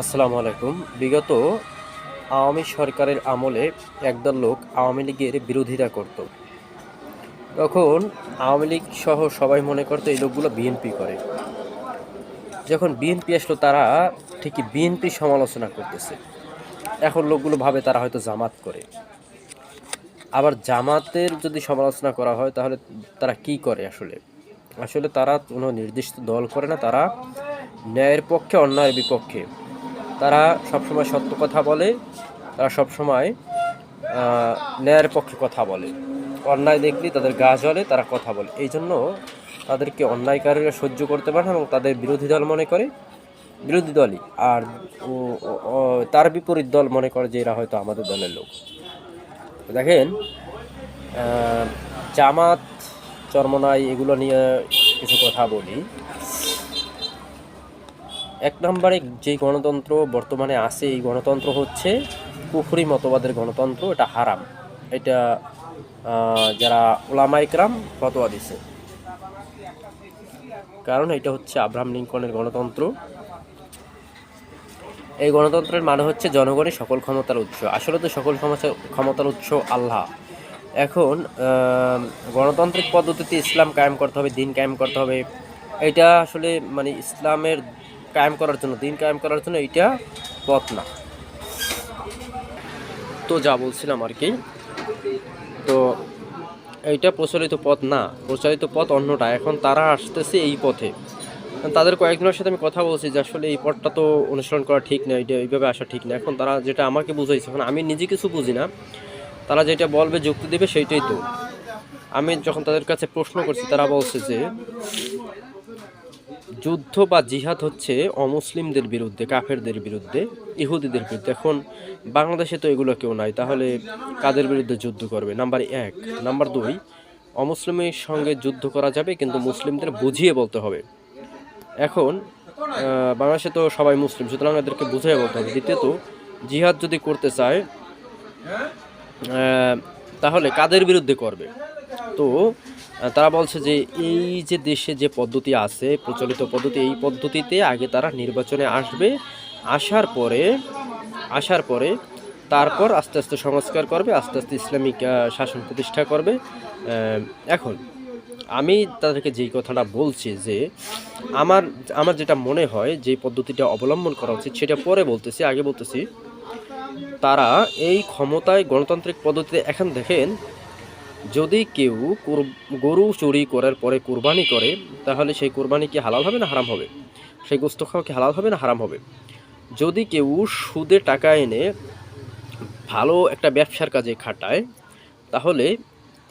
আসসালামু আলাইকুম। বিগত আওয়ামী সরকারের আমলে একদল লোক আওয়ামী লীগের বিরোধিতা করত। তখন আওয়ামী লীগ সহ সবাই মনে করতো এই লোকগুলো বিএনপি করে। যখন বিএনপি আসলো, তারা ঠিকই বিএনপি সমালোচনা করতেছে। এখন লোকগুলো ভাবে তারা হয়তো জামাত করে। আবার জামাতের যদি সমালোচনা করা হয়, তাহলে তারা কি করে আসলে? আসলে তারা কোনো নির্দিষ্ট দল করে না, তারা ন্যায়ের পক্ষে, অন্যায়ের বিপক্ষে। তারা সবসময় সত্য কথা বলে, তারা সবসময় ন্যায়ের পক্ষে কথা বলে। অন্যায় দেখলে তাদের গা জ্বলে, তারা কথা বলে। এই জন্য তাদেরকে অন্যায়কারীরা সহ্য করতে পারে এবং তাদের বিরোধী দল মনে করে। বিরোধী দলই। আর তার বিপরীত দল মনে করে যে এরা হয়তো আমাদের দলের লোক। দেখেন জামাত, চরমনাই এগুলো নিয়ে কিছু কথা বলি। এক নম্বরে যে গণতন্ত্র বর্তমানে আছে, এই গণতন্ত্র হচ্ছে কুফরি মতবাদের গণতন্ত্র, এটা হারাম। এটা যারা ওলামা ইকরাম ফতোয়া দিছে। কারণ এটা হচ্ছে আব্রাহাম লিঙ্কনের গণতন্ত্র। এই গণতন্ত্রের মানে হচ্ছে জনগণের সকল ক্ষমতার উৎস। আসলে তো সকল ক্ষমতা- ক্ষমতার উৎস আল্লাহ। এখন গণতান্ত্রিক পদ্ধতিতে ইসলাম কায়েম করতে হবে, দিন কায়েম করতে হবে। এটা আসলে মানে ইসলামের কায়েম করার জন্য, দিন কায়েম করার জন্য এইটা পথ না। তো যা বলছিলাম আর কি, তো এইটা প্রচলিত পথ না, প্রচলিত পথ অন্যটা। এখন তারা আসতেছে এই পথে। তাদের কয়েকজনের সাথে আমি কথা বলছি যে আসলে এই পথটা তো অনুসরণ করা ঠিক না এটা এইভাবে আসা ঠিক না। এখন তারা যেটা আমাকে বুঝাইছে, এখন আমি নিজে কিছু বুঝি না, তারা যেটা বলবে, যুক্তি দেবে, সেইটাই তো। আমি যখন তাদের কাছে প্রশ্ন করছি, তারা বলছে যে যুদ্ধ বা জিহাদ হচ্ছে অমুসলিমদের বিরুদ্ধে, কাফেরদের বিরুদ্ধে, ইহুদিদের বিরুদ্ধে। এখন বাংলাদেশে তো এগুলো কেউ নাই, তাহলে কাদের বিরুদ্ধে যুদ্ধ করবে? নাম্বার এক। নাম্বার দুই, অমুসলিমের সঙ্গে যুদ্ধ করা যাবে, কিন্তু মুসলিমদের বুঝিয়ে বলতে হবে। এখন বাংলাদেশে তো সবাই মুসলিম, সুতরাং এদেরকে বুঝিয়ে বলতে হবে। দ্বিতীয়ত, জিহাদ যদি করতে চায় তাহলে কাদের বিরুদ্ধে করবে? তো তারা বলছে যে এই যে দেশে যে পদ্ধতি আছে, প্রচলিত পদ্ধতি, এই পদ্ধতিতে আগে তারা নির্বাচনে আসবে, আসার পরে আসার পরে তারপর আস্তে আস্তে সংস্কার করবে, আস্তে আস্তে ইসলামিক শাসন প্রতিষ্ঠা করবে। এখন আমি তাদেরকে যেই কথাটা বলছি যে, আমার আমার যেটা মনে হয় যে পদ্ধতিটা অবলম্বন করা উচিত, সেটা পরে বলতেছি, আগে বলতেছি, তারা এই ক্ষমতায় গণতান্ত্রিক পদ্ধতিতে এখন দেখেন যদি কেউ গরু চুরি করার পরে কুরবানি করে, তাহলে সেই কুরবানি কি হালাল হবে না হারাম হবে? সেই গোস্ত খাওয়া কি হালাল হবে না হারাম হবে? যদি কেউ সুদে টাকা এনে ভালো একটা ব্যবসার কাজে খাটায়, তাহলে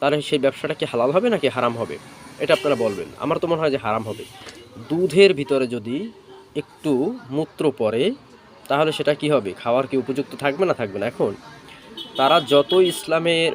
তাহলে সেই ব্যবসাটা কি হালাল হবে নাকি হারাম হবে? এটা আপনারা বলবেন। আমার তো মনে হয় যে হারাম হবে। দুধের ভিতরে যদি একটু মূত্র পড়ে, তাহলে সেটা কি হবে? খাওয়ার কি উপযুক্ত থাকবে না থাকবে না? এখন তারা যত ইসলামের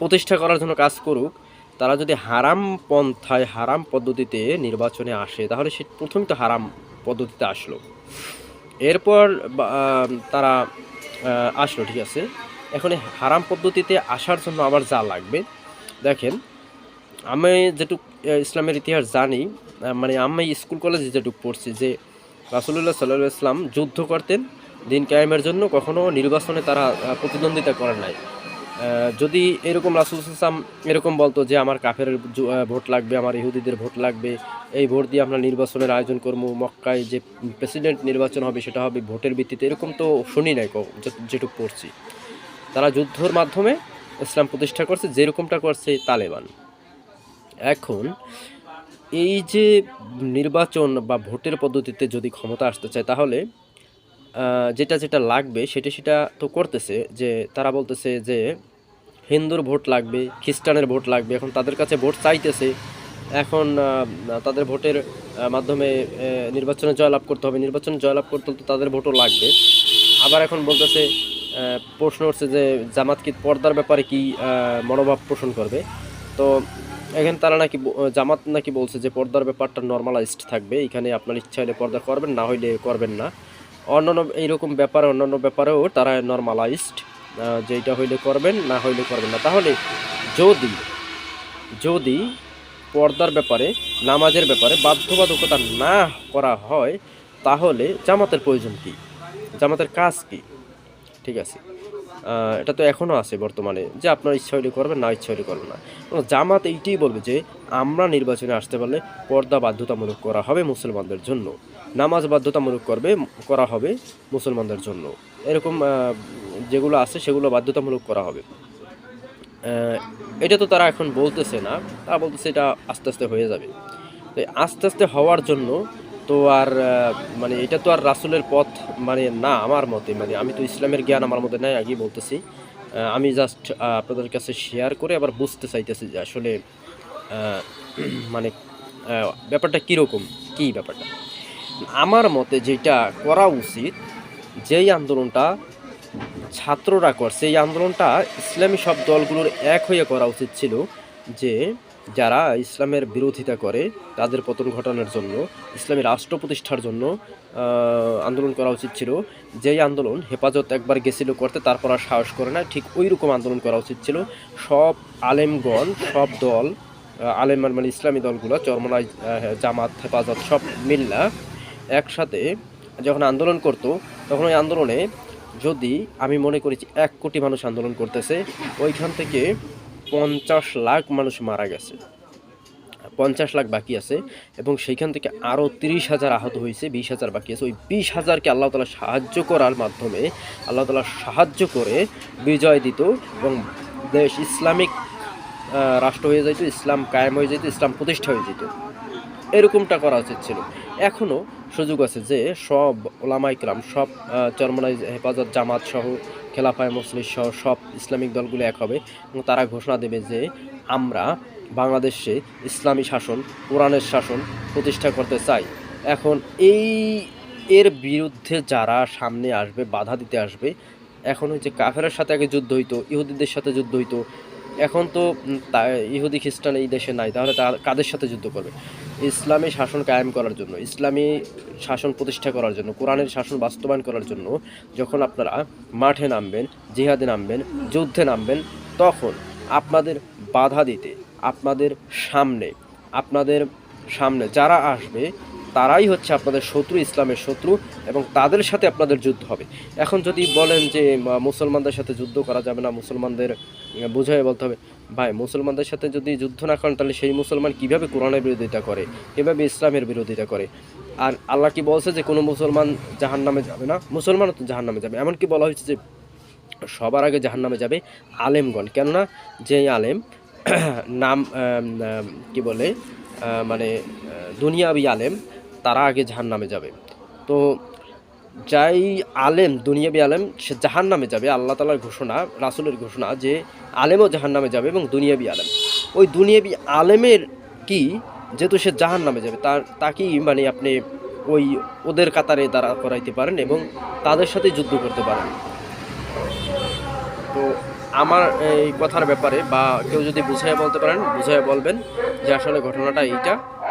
প্রতিষ্ঠা করার জন্য কাজ করুক, তারা যদি হারাম পন্থায়, হারাম পদ্ধতিতে নির্বাচনে আসে, তাহলে সে প্রথমে তো হারাম পদ্ধতিতে আসলো। এরপর তারা আসলো, ঠিক আছে? এখন হারাম পদ্ধতিতে আসার জন্য আবার যা লাগবে, দেখেন, আমি যেটুক ইসলামের ইতিহাস জানি মানে আমি স্কুল কলেজে যেটুক পড়ছি যে, রাসুলুল্লাহ সাল্লাহ ইসলাম যুদ্ধ করতেন, দিন কায়েমের জন্য কখনও নির্বাচনে তারা প্রতিদ্বন্দ্বিতা করেন নাই। যদি এরকম রাসুল ইসলাম এরকম বলতো যে আমার কাফের ভোট লাগবে, আমার ইহুদিদের ভোট লাগবে, এই ভোট দিয়ে আমরা নির্বাচনের আয়োজন করব, মক্কায় যে প্রেসিডেন্ট নির্বাচন হবে সেটা হবে ভোটের ভিত্তিতে, এরকম তো শুনি নাই যেটুকু পড়ছি। তারা যুদ্ধর মাধ্যমে ইসলাম প্রতিষ্ঠা করছে, যেরকমটা করছে তালেবান। এখন এই যে নির্বাচন বা ভোটের পদ্ধতিতে যদি ক্ষমতা আসতে চায়, তাহলে যেটা যেটা লাগবে সেটা সেটা তো করতেছে যে, তারা বলতেছে যে হিন্দুর ভোট লাগবে, খ্রিস্টানের ভোট লাগবে, এখন তাদের কাছে ভোট চাইতেছে, এখন তাদের ভোটের মাধ্যমে নির্বাচনে জয়লাভ করতে হবে, নির্বাচনে জয়লাভ করতে তো তাদের ভোটও লাগবে। আবার এখন বলতেছে প্রশ্ন উঠছে যে জামাত কি পর্দার ব্যাপারে কি মনোভাব পোষণ করবে? তো এখানে তারা নাকি জামাত নাকি বলছে যে পর্দার ব্যাপারটা নর্মালাইজড থাকবে, এখানে আপনার ইচ্ছা হলে পর্দা করবেন, না হইলে করবেন না। অন্যান্য এইরকম ব্যাপারে, অন্যান্য ব্যাপারেও তারা নর্মালাইজড যেটা হইলে করবেন, না হইলে করবেন না। তাহলে যদি যদি পর্দার ব্যাপারে, নামাজের ব্যাপারে বাধ্যবাধকতা না করা হয়, তাহলে জামাতের প্রয়োজন কি? জামাতের কাজ কি? ঠিক আছে। এটা তো এখনও আছে বর্তমানে, যে আপনার ইচ্ছা হলে করবেন, না ইচ্ছা হলে করবেন না। জামাত এইটাই বলবে যে, আমরা নির্বাচনে আসতে পারলে পর্দা বাধ্যতামূলক করা হবে মুসলমানদের জন্য। নামাজ বাধ্যতামূলক করবে, করা হবে মুসলমানদের জন্য। এরকম যেগুলো আছে সেগুলো বাধ্যতামূলক করা হবে। এটা তো তারা এখন বলতেছে না, তারা বলতেছে এটা আস্তে আস্তে হয়ে যাবে। তো আস্তে আস্তে হওয়ার জন্য তো আর মানে এটা তো আর রাসুলের পথ মানে না আমার মতে মানে আমি তো ইসলামের জ্ঞান আমার মতে নাই, আগেই বলতেছি। আমি জাস্ট আপনাদের কাছে শেয়ার করে আবার বুঝতে চাইতেছি যে আসলে মানে ব্যাপারটা কীরকম, কী ব্যাপারটা? আমার মতে যেটা করা উচিত, যেই আন্দোলনটা ছাত্ররা করছে। এই আন্দোলনটা ইসলামী সব দলগুলোর এক হয়ে করা উচিত ছিল যে, যারা ইসলামের বিরোধিতা করে, তাদের পতন ঘটানোর জন্য, ইসলামী রাষ্ট্র প্রতিষ্ঠার জন্য আন্দোলন করা উচিত ছিল। যেই আন্দোলন হেফাজত একবার গেছিল করতে, তারপর আর সাহস করে না, ঠিক ওই রকম আন্দোলন করা উচিত ছিল। সব আলেমগণ, সব দল আলেম মানে ইসলামী দলগুলো, চরমনাই জামাত, হেফাজত, সব মিল্লা একসাথে যখন আন্দোলন করত, তখন ওই আন্দোলনে যদি আমি মনে করেছি এক কোটি মানুষ আন্দোলন করতেছে, ওইখান থেকে পঞ্চাশ লাখ মানুষ মারা গেছে। পঞ্চাশ লাখ বাকি আছে এবং সেইখান থেকে আরও তিরিশ হাজার আহত হয়েছে, বিশ হাজার বাকি আছে। ওই বিশ হাজারকে আল্লাহ তালা সাহায্য করার মাধ্যমে আল্লাহ তালা সাহায্য করে বিজয় দিত এবং দেশ ইসলামিক রাষ্ট্র হয়ে যেত ইসলাম কায়েম হয়ে যেত ইসলাম প্রতিষ্ঠা হয়ে যেত এরকমটা করা উচিত ছিল। এখনও সুযোগ আছে যে সব ওলামা ইকরাম সব চরমনাই হেফাজত জামাত সহ, খেলাফায় মুসলিম সহ সব ইসলামিক দলগুলো এক হবে এবং তারা ঘোষণা দেবে যে আমরা বাংলাদেশে ইসলামী শাসন, কোরআনের শাসন প্রতিষ্ঠা করতে চাই। এখন এই, এর বিরুদ্ধে যারা সামনে আসবে, বাধা দিতে আসবে, এখন হচ্ছে কাফেরের সাথে আগে যুদ্ধ হইতো, ইহুদিদের সাথে যুদ্ধ হইতো, এখন তা- ইহুদি খ্রিস্টান এই দেশে নাই, তাহলে তারা কাদের সাথে যুদ্ধ করবে? ইসলামী শাসন কায়েম করার জন্য, ইসলামী শাসন প্রতিষ্ঠা করার জন্য, কোরআনের শাসন বাস্তবায়ন করার জন্য যখন আপনারা মাঠে নামবেন, জিহাদে নামবেন, যুদ্ধে নামবেন, তখন আপনাদের বাধা দিতে, আপনাদের সামনে আপনাদের সামনে যারা আসবে তারাই হচ্ছে আপনাদের শত্রু, ইসলামের শত্রু এবং তাদের সাথে আপনাদের যুদ্ধ হবে। এখন যদি বলেন যে মুসলমানদের সাথে যুদ্ধ করা যাবে না, মুসলমানদের বুঝাই বলতে হবে, ভাই, মুসলমানদের সাথে যদি যুদ্ধ না করেন, তাহলে সেই মুসলমান কীভাবে কোরআনের বিরোধিতা করে? কীভাবে ইসলামের বিরোধিতা করে? আর আল্লাহ কি বলছে যে, কোনো মুসলমান জাহান নামে যাবে না? মুসলমানও তো জাহান নামে যাবে। এমনকি বলা হয়েছে যে, সবার আগে জাহান নামে যাবে আলেমগণ। কেননা, যেই আলেম নাম কি বলে মানে দুনিয়াবি আলেম তারা আগে জাহান নামে যাবে। তো যাই আলেম, দুনিয়াবি আলেম, সে জাহান নামে যাবে, আল্লাহ তালার ঘোষণা, রাসুলের ঘোষণা যে আলেমও জাহান নামে যাবে এবং দুনিয়াবি আলেম। ওই দুনিয়াবি আলেমের কি? যেহেতু সে জাহান নামে যাবে, তার, তাকেই মানে আপনি ওই ওদের কাতারে দাঁড়া করাইতে পারেন এবং তাদের সাথে যুদ্ধ করতে পারেন। তো আমার এই কথার ব্যাপারে বা কেউ যদি বুঝাইয়া বলতে পারেন, বুঝাইয়া বলবেন যে আসলে ঘটনাটা এইটা।